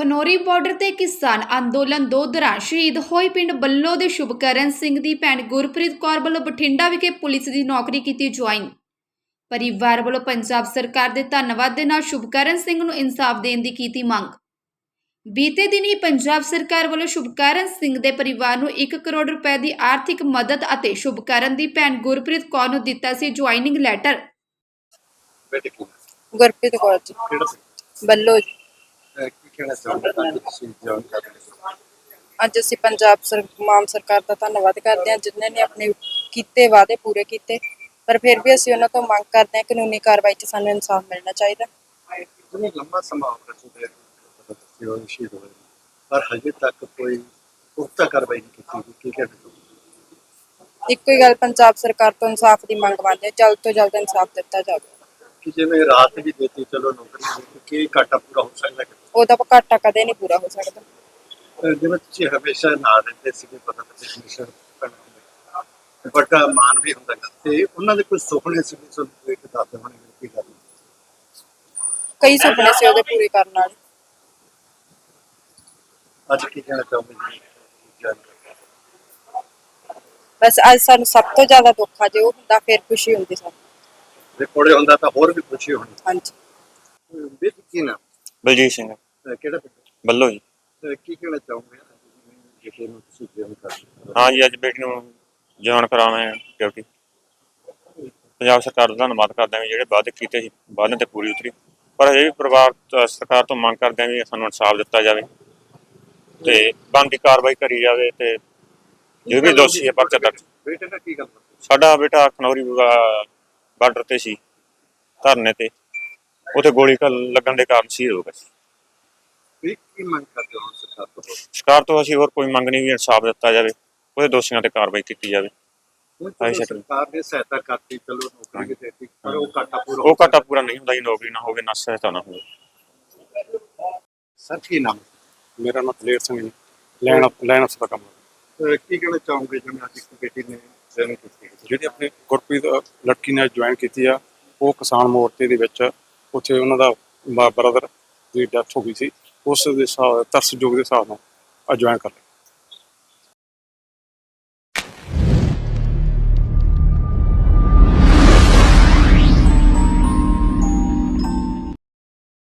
Khanauri border ਤੇ ਕਿਸਾਨ ਅੰਦੋਲਨ ਦੋ ਦੌਰਾਨ ਸ਼ਹੀਦ ਹੋਏ ਪਿੰਡ ਬੱਲੋ ਦੇ ਸ਼ੁਭਕਰਨ ਸਿੰਘ ਦੀ ਭੈਣ ਗੁਰਪ੍ਰੀਤ ਕੌਰ ਵੱਲੋਂ ਬਠਿੰਡਾ ਵਿਖੇ ਪੁਲਿਸ ਦੀ ਨੌਕਰੀ ਕੀਤੀ ਜੁਆਇਨ। ਪਰਿਵਾਰ ਵੱਲੋਂ ਪੰਜਾਬ ਸਰਕਾਰ ਦੇ ਧੰਨਵਾਦ ਦੇ ਨਾਲ ਸ਼ੁਭਕਰਨ ਸਿੰਘ ਨੂੰ ਇਨਸਾਫ ਦੇਣ ਦੀ ਕੀਤੀ ਮੰਗ। ਬੀਤੇ ਦਿਨ ਹੀ ਪੰਜਾਬ ਸਰਕਾਰ ਵੱਲੋਂ ਸ਼ੁਭਕਰਨ ਸਿੰਘ ਦੇ ਪਰਿਵਾਰ ਨੂੰ 1 ਕਰੋੜ ਰੁਪਏ ਦੀ ਆਰਥਿਕ ਮਦਦ ਅਤੇ ਸ਼ੁਭਕਰਨ ਦੀ ਭੈਣ ਗੁਰਪ੍ਰੀਤ ਕੌਰ ਨੂੰ ਦਿੱਤਾ ਸੀ ਜੁਆਇਨਿੰਗ ਲੈਟਰ। ਗੁਰਪ੍ਰੀਤ ਕੌਰ ਜੀ। ਬੱਲੋ ਜੀ। ਕੀ ਕਹਿਣਾ ਚਾਹੁੰਦੇ ਤੁਸੀਂ ਅੱਜ ਅਸੀਂ ਪੰਜਾਬ ਸਰ ਮਾਮ ਸਰਕਾਰ ਦਾ ਧੰਨਵਾਦ ਕਰਦੇ ਹਾਂ ਜਿਨ੍ਹਾਂ ਨੇ ਆਪਣੇ ਕੀਤੇ ਵਾਅਦੇ ਪੂਰੇ ਕੀਤੇ। ਪਰ ਫਿਰ ਵੀ ਅਸੀਂ ਉਹਨਾਂ ਤੋਂ ਮੰਗ ਕਰਦੇ ਹਾਂ ਕਾਨੂੰਨੀ ਕਾਰਵਾਈ 'ਚ ਸਾਨੂੰ ਇਨਸਾਫ ਮਿਲਣਾ ਚਾਹੀਦਾ। ਜਿਵੇਂ ਲੰਮਾ ਸਮਾਂ ਹੋ ਰਿਹਾ ਸੀ ਪਤਾ ਤੁਸੀਂ ਉਹ ਸ਼ਹੀਦ ਹੋਏ ਪਰ ਹਜੇ ਤੱਕ ਕੋਈ ਪੁਖਤਾ ਕਾਰਵਾਈ ਨਹੀਂ ਕੀਤੀ ਗਈ ਕੀ ਕਹਿਣਾ ਚਾਹੁੰਦੇ ਇੱਕੋ ਹੀ ਗੱਲ ਪੰਜਾਬ ਸਰਕਾਰ ਤੋਂ ਇਨਸਾਫ ਦੀ ਮੰਗ ਮੰਨਦੇ ਹਾਂ ਜਲਦ ਤੋਂ ਜਲਦ ਇਨਸਾਫ ਦਿੱਤਾ ਜਾਵੇ। ਕਿ ਜਿਵੇਂ ਰਾਤ ਵੀ ਦਿੱਤੀ ਚਲੋ ਨੌਕਰੀ ਦਿੱਤੀ ਕੀ ਘਾਟਾ ਪੂਰਾ ਹੋ ਸਕਦਾ ਕਿ ਉਹਦਾ ਘਾਟਾ ਕਦੇ ਨਹੀਂ ਪੂਰਾ ਹੋ ਸਕਦਾ। ਜਿਵੇਂ ਤੁਸੀਂ ਹਮੇਸ਼ਾ ਨਾਲ ਰਹਿੰਦੇ ਸੀਗੇ ਪਤਾ ਤਾਂ ਟੈਕਨੀਸ਼ੀਅਨ ਵੱਡਾ ਮਾਨ ਵੀ ਹੁੰਦਾ ਗਾ। ਤੇ ਉਹਨਾਂ ਦੇ ਕੋਈ ਸੁਪਨੇ ਸੀ ਕੋਈ ਇੱਕ ਦੱਸਦੇ ਕੀ ਗੱਲ ਕਈ ਸੁਪਨੇ ਸੀ ਉਹਦੇ ਪੂਰੇ ਕਰਨ ਵਾਲੇ। ਅੱਜ ਕੀ ਕਹਿਣਾ ਚਾਹੁੰਦੇ ਜੀ? ਬਸ ਅੱਜ ਸਾਨੂੰ ਸਭ ਤੋਂ ਜ਼ਿਆਦਾ ਦੁੱਖ ਆ ਜੇ ਉਹ ਹੁੰਦਾ ਫਿਰ ਖੁਸ਼ੀ ਹੁੰਦੀ ਸਾਨੂੰ। ਜੇ ਕੋਲੇ ਹੁੰਦਾ ਤਾਂ ਹੋਰ ਵੀ ਖੁਸ਼ੀ ਹੋਣੀ। ਹਾਂਜੀ। ਬੇਟ ਕੀ ਨਾ ਬਲਜੀਤ ਸਿੰਘ। ਕਿਹੜਾ ਪਿੰਡ? ਬੱਲੋ ਜੀ। ਅਹ ਕੀ ਕਹਿਣਾ ਚਾਹੋਗੇ? ਜਿਹੜੇ ਨੂੰ ਤੁਸੀਂ ਜੇਮ ਕਰ ਹਾਂ? ਜੀ ਅੱਜ ਬੇਟੀ ਨੂੰ ਜਵਾਨ ਕਰਾਉਣਾ ਕਿਉਂਕਿ ਪੰਜਾਬ ਸਰਕਾਰ ਦਾ ਧੰਨਵਾਦ ਕਰਦੇ ਹਾਂ ਵੀ ਜਿਹੜੇ ਵਾਅਦੇ ਕੀਤੇ ਸੀ ਵਾਅਦੇ ਤੇ ਪੂਰੀ ਉਤਰੀ। ਪਰ ਇਹ ਵੀ ਪਰਿਵਾਰ ਸਰਕਾਰ ਤੋਂ ਮੰਗ ਕਰਦੇ ਹਾਂ ਵੀ ਸਾਨੂੰ ਇਨਸਾਫ ਦਿੱਤਾ ਜਾਵੇ ਤੇ ਬਣਦੀ ਕਾਰਵਾਈ ਕਰੀ ਜਾਵੇ ਤੇ ਜੋ ਵੀ ਦੋਸ਼ੀ ਹੈ ਪਰਚਾ ਦਰਜ। ਬੇਟੇ ਨਾਲ ਕੀ ਗੱਲ ਬਾਤ ਸਾਡਾ ਬੇਟਾ ਖਨੌਰੀ ਬਾਰਡਰ ਤੇ ਸੀ ਧਰਨੇ ਤੇ। ਉਥੇ ਗੋਲੀ ਘਲ- ਲੱਗਣ ਦੇ ਕਾਰਨ ਸ਼ਹੀਦ ਹੋ ਗਿਆ ਸੀ। ਵੀ ਕੀ ਮੰਗ ਕਰਦੇ ਹੋ ਸਰਕਾਰ ਤੋਂ? ਸਰਕਾਰ ਤੋਂ ਅਸੀਂ ਹੋਰ ਕੋਈ ਮੰਗ ਨਹੀਂ ਵੀ ਇਨਸਾਫ ਦਿੱਤਾ ਜਾਵੇ ਉਹਦੇ ਦੋਸ਼ੀਆਂ ਤੇ ਕਾਰਵਾਈ ਕੀਤੀ ਜਾਵੇ। ਹੁਣ ਹਾਂਜੀ, ਚਲੋ ਸਰ। ਸਰਕਾਰ ਨੇ ਸਹਾਇਤਾ ਕਰਤੀ ਚਲੋ ਨੌਕਰੀ ਵੀ ਦੇਤੀ ਪਰ ਉਹ ਘਾਟਾ ਪੂਰਾ ਉਹ ਘਾਟਾ ਪੂਰਾ ਨਹੀਂ ਹੁੰਦਾ ਜੀ ਨੌਕਰੀ ਨਾ ਹੋਵੇ ਨਾ ਸਹਾਇਤਾ ਨਾ ਹੋਵੇ। ਸਰ ਕੀ ਨਾਮ? ਮੇਰਾ ਨਾਮ ਦਲੇਰ ਸਿੰਘ ਜੀ। ਲੈਣ ਲੈਣ ਅਫਸਰ ਦਾ ਕੰਮ ਹੈ। ਅਹ ਕੀ ਕਹਿਣਾ ਚਾਹੋਗੇ ਜਿਵੇਂ ਅੱਜ ਇੱਕ ਬੇਟੀ ਨੇ ਜਨਮ ਕੀਤੀ। ਜਿਹੜੀ ਆਪਣੀ ਗੁਰਪ੍ਰੀਤ ਅ, ਲੜਕੀ ਨੇ ਜੁਆਇਨ ਕੀਤੀ ਆ ਉਹ ਕਿਸਾਨ ਮੋਰਚੇ ਦੇ ਵਿੱਚ ਉੱਥੇ ਉਹਨਾਂ ਦਾ ਬ੍ਰਦਰ ਦੀ ਡੈਥ ਹੋ ਗਈ ਸੀ। ਉਸ ਦੇ ਹਿਸਾਬ ਤਰਸਯੋਗ ਦੇ ਹਿਸਾਬ ਨਾਲ ਜੁਆਇਨ ਕਰ ਲਿਆ